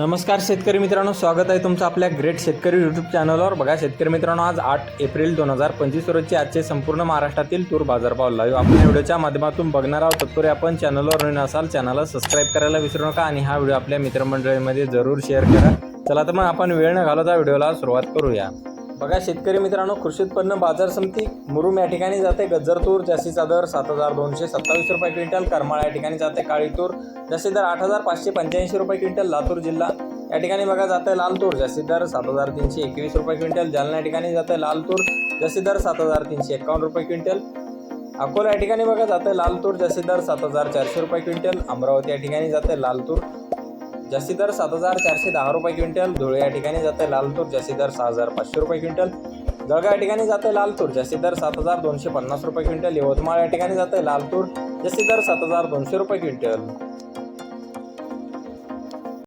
नमस्कार शेतकरी मित्रांनो स्वागत आहे तुमचं आपल्या ग्रेट शेतकरी यूट्यूब चॅनलवर बघा शेतकरी मित्रांनो आज आठ एप्रिल दोन हजार पंचवीस रोजचे आजचे संपूर्ण महाराष्ट्रातील तूर बाजारभाव लाईव्ह आपण व्हिडिओच्या माध्यमातून बघणार आहोत तत्पूर्वी आपण चॅनलवर नवीन असाल चॅनलला सबस्क्राईब करायला विसरू नका आणि हा व्हिडिओ आपल्या मित्रमंडळीमध्ये जरूर शेअर करा. चला तर मग आपण वेळ न घालवता व्हिडिओला सुरुवात करूया. बघा शेतकरी मित्रांनो कृषी उत्पन्न बाजार समिती मुरुम या ठिकाणी जाते. गज्जर तूर जास्तीचा दर सात हजार दोनशे सत्तावीस रुपये क्विंटल. करमाळा या ठिकाणी जाते. काळी तूर जास्ती दर आठ हजार पाचशे पंच्याऐंशी रुपये क्विंटल. लातूर जिल्हा या ठिकाणी बघा जाते लाल तूर जास्ती दर सात हजार तीनशे एकवीस रुपये क्विंटल. जालना या ठिकाणी जाते लाल तूर जास्ती दर सात हजार तीनशे एकावन्न रुपये क्विंटल. अकोला या ठिकाणी बघा जाते लाल तूर जास्ती दर सात हजार चारशे रुपये क्विंटल. अमरावती या ठिकाणी जाते लाल तूर जास्ती दर सात हजार चारशे दहा रुपये क्विंटल. धुळे या ठिकाणी जाते लाल तूर जास्ती दर सहा हजार पाचशे रुपये क्विंटल. जळगाव या ठिकाणी जाते लाल तूर जास्ती दर सात हजार दोनशे पन्नास रुपये क्विंटल. यवतमाळ या ठिकाणी जाते लाल तूर जास्ती दर सात हजार दोनशे रुपये क्विंटल.